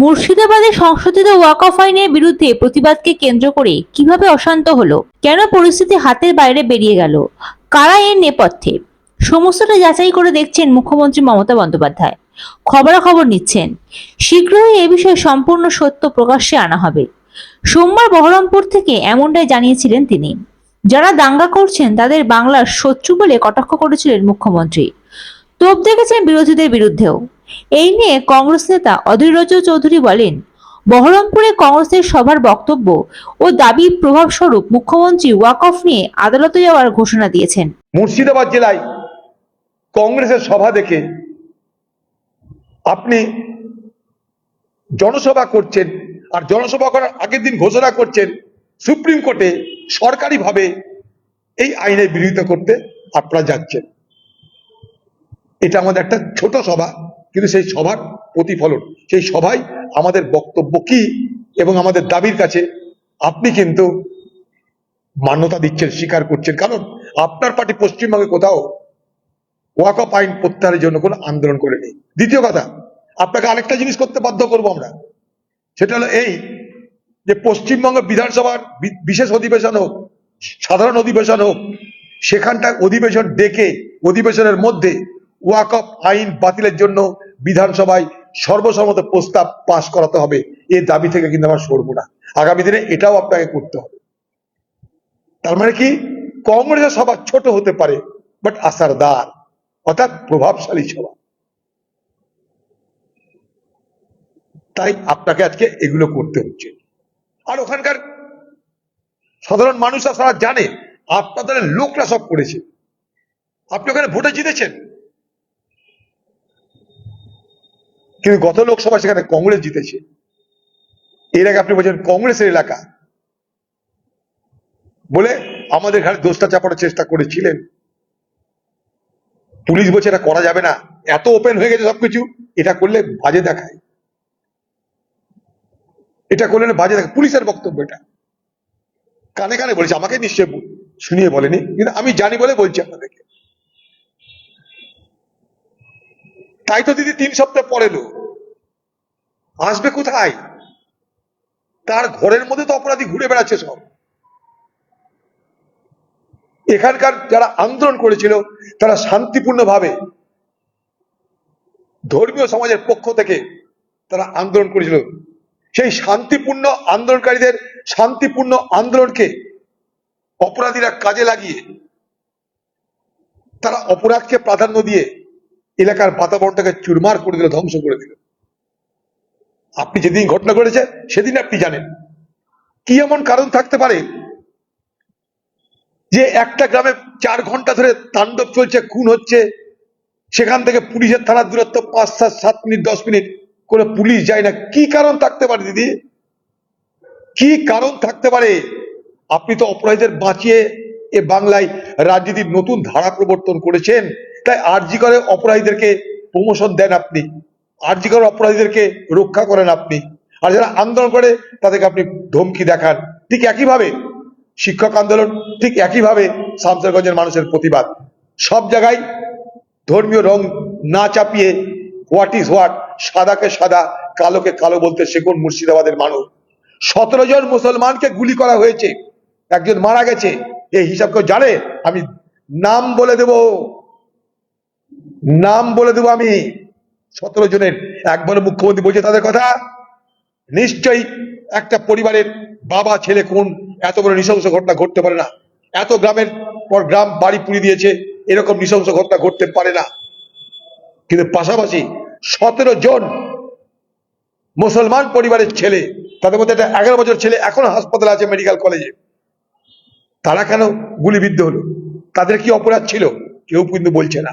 মুর্শিদাবাদে সংশোধিত ওয়াকফ আইনের বিরুদ্ধে প্রতিবাদকে কেন্দ্র করে কীভাবে অশান্ত হলো? কেন পরিস্থিতি হাতের বাইরে বেরিয়ে গেল? কারা এর নেপথ্যে? সমস্তটা যাচাই করে দেখছেন মুখ্যমন্ত্রী মমতা বন্দ্যোপাধ্যায়। খবরাখবর নিচ্ছেন। শীঘ্রই এ বিষয়ে সম্পূর্ণ সত্য প্রকাশ্যে আনা হবে। সোমবার বহরমপুর থেকে এমনটাই জানিয়েছিলেন তিনি। যারা দাঙ্গা করছেন, তাদের বাংলার শত্রু বলে কটাক্ষ করেছিলেন মুখ্যমন্ত্রী। তোপ দেখেছেন বিরোধীদের বিরুদ্ধেও। এই নিয়ে কংগ্রেস নেতা অধীর রঞ্জন চৌধুরী বলেন, বহরমপুরে কংগ্রেসের সভার বক্তব্য ও দাবির প্রভাবস্বরূপ মুখ্যমন্ত্রী ওয়াকফ নিয়ে আদালতে যাওয়ার ঘোষণা দিয়েছেন। মুর্শিদাবাদ জেলায় কংগ্রেসের সভা দেখে আপনি জনসভা করছেন আর জনসভা করার আগের দিন ঘোষণা করছেন, সুপ্রিম কোর্টে সরকারিভাবে এই আইনের বিরোধিতা করতে আপনারা যাচ্ছেন। এটা আমাদের একটা ছোট সভা। কিন্তু সেই সভার প্রতিফলন, সেই সভায় আমাদের বক্তব্য কি এবং আমাদের দাবির কাছে আপনি কিন্তু মান্যতা দিচ্ছেন, স্বীকার করছেন। কারণ আপনার পার্টি পশ্চিমবঙ্গে কোথাও ওয়াকফ আইন প্রত্যাহারের জন্য কোনো আন্দোলন করেনি। দ্বিতীয় কথা, আপনাকে আরেকটা জিনিস করতে বাধ্য করব আমরা। সেটা হলো এই যে পশ্চিমবঙ্গ বিধানসভার বিশেষ অধিবেশন হোক, সাধারণ অধিবেশন হোক সেখানটা অধিবেশন ডেকে, অধিবেশনের মধ্যে ওয়াকফ আইন বাতিলের জন্য বিধানসভায় সর্বসম্মত প্রস্তাব পাশ করাতে হবে এই দাবি থেকে কিন্তু আমরা সরবো না। আগামী দিনে এটাও আপনাকে করতে হবে। তার মানে কি? কংগ্রেসের সভা ছোট হতে পারে বাট আসারদার অর্থাৎ প্রভাবশালী সভা। তাই আপনাকে আজকে এগুলো করতে হচ্ছে। আর ওখানকার সাধারণ মানুষরা সারা জানে আপনাদের লোকরা সব করেছে। আপনি ওখানে ভোটে জিতেছেন। কিন্তু গত লোকসভা সেখানে কংগ্রেস জিতেছে। এর আগে আপনি বলছেন কংগ্রেসের এলাকা। বলে আমাদের ঘাড়ে দোষটা চাপানোর চেষ্টা করেছিলেন। পুলিশ বলছে এটা করা যাবে না। এত ওপেন হয়ে গেছে সবকিছু। এটা করলে বাজে দেখায়। এটা করলে বাজে দেখায়। পুলিশের বক্তব্য এটা। কানে কানে বলেছে, আমাকে নিশ্চয় শুনিয়ে বলেনি। কিন্তু আমি জানি বলে বলছি আপনাদেরকে। তাই তো দিদি তিন সপ্তাহ পরে এলো আসবে কোথায়? তার ঘরের মধ্যে তো অপরাধী ঘুরে বেড়াচ্ছে সব। এখানকার যারা আন্দোলন করেছিল, তারা শান্তিপূর্ণভাবে ধর্মীয় সমাজের পক্ষ থেকে তারা আন্দোলন করেছিল। সেই শান্তিপূর্ণ আন্দোলনকারীদের শান্তিপূর্ণ আন্দোলনকে অপরাধীরা কাজে লাগিয়ে তারা অপরাধকে প্রাধান্য দিয়ে এলাকার বাতাবরণটাকে চুরমার করে দিল, ধ্বংস করে দিল। আপনি যেদিন ঘটনা ঘটেছে, সেদিন আপনি জানেন। কি এমন কারণ থাকতে পারে যে একটা গ্রামে চার ঘণ্টা ধরে তাণ্ডব চলছে, খুন হচ্ছে, সেখান থেকে পুলিশের থানার দূরত্ব পাঁচ, সাত সাত মিনিট, দশ মিনিট করে পুলিশ যায় না। কি কারণ থাকতে পারে দিদি? কি কারণ থাকতে পারে? আপনি তো অপরাধীদের বাঁচিয়ে এ বাংলায় রাজনীতির নতুন ধারা প্রবর্তন করেছেন। তাই আরজি করে অপরাধীদেরকে প্রমোশন দেন আপনি। আরজি করে অপরাধীদেরকে রক্ষা করেন আপনি। আর যারা আন্দোলন করে, তাদেরকে আপনি ধমকি দেখান। ঠিক একইভাবে শিক্ষক আন্দোলন, ঠিক একইভাবে শামসারগঞ্জের মানুষের প্রতিবাদ। সব জায়গায় ধর্মীয় রং না চাপিয়ে হোয়াট ইজ হোয়াট, সাদাকে সাদা, কালোকে কালো বলতে শেখুন মুর্শিদাবাদের মানুষ। সতেরো জন মুসলমানকে গুলি করা হয়েছে। একজন মারা গেছে। এই হিসাব কেউ জানে? আমি নাম বলে দেব। নাম বলে দেব আমি। সতেরো জনের, একবারে মুখ্যমন্ত্রী বলছে তাদের কথা? নিশ্চয়ই একটা পরিবারের বাবা, ছেলে কোন এত বড় নৃশংস ঘটনা ঘটতে পারে না। এত গ্রামের পর গ্রাম বাড়ি পুড়িয়ে দিয়েছে, এরকম নৃশংস ঘটনা ঘটতে পারে না। কিন্তু পাশাপাশি সতেরো জন মুসলমান পরিবারের ছেলে, তাদের মধ্যে একটা এগারো বছর ছেলে এখনও হাসপাতালে আছে মেডিকেল কলেজে। তারা কেন গুলিবিদ্ধ হলো? তাদের কি অপরাধ ছিল? কেউ কিন্তু বলছে না।